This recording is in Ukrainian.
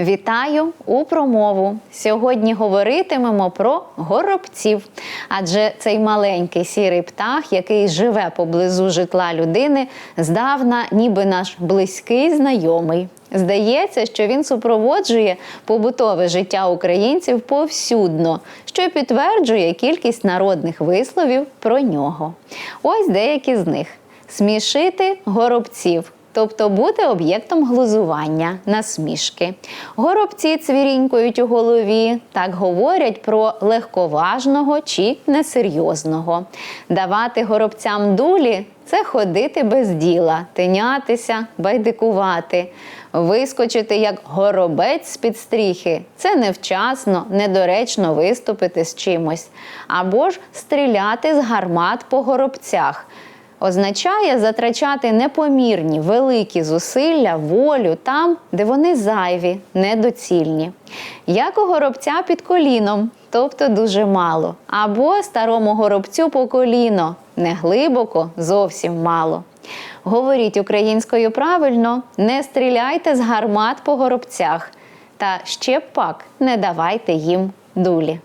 Вітаю у промову. Сьогодні говоритимемо про горобців, адже цей маленький сірий птах, який живе поблизу житла людини, здавна ніби наш близький знайомий. Здається, що він супроводжує побутове життя українців повсюдно, що підтверджує кількість народних висловів про нього. Ось деякі з них: смішити горобців. Тобто бути об'єктом глузування, насмішки. Горобці цвірінькують у голові, так говорять про легковажного чи несерйозного. Давати горобцям дулі це ходити без діла, тинятися, байдикувати. Вискочити як горобець з під стріхи це невчасно, недоречно виступити з чимось. Або ж стріляти з гармат по горобцях означає затрачати непомірні великі зусилля, волю там, де вони зайві, недоцільні. Як у горобця під коліном, тобто дуже мало, або старому горобцю по коліно, не глибоко, зовсім мало. Говоріть українською правильно, не стріляйте з гармат по горобцях, та ще пак не давайте їм дулі.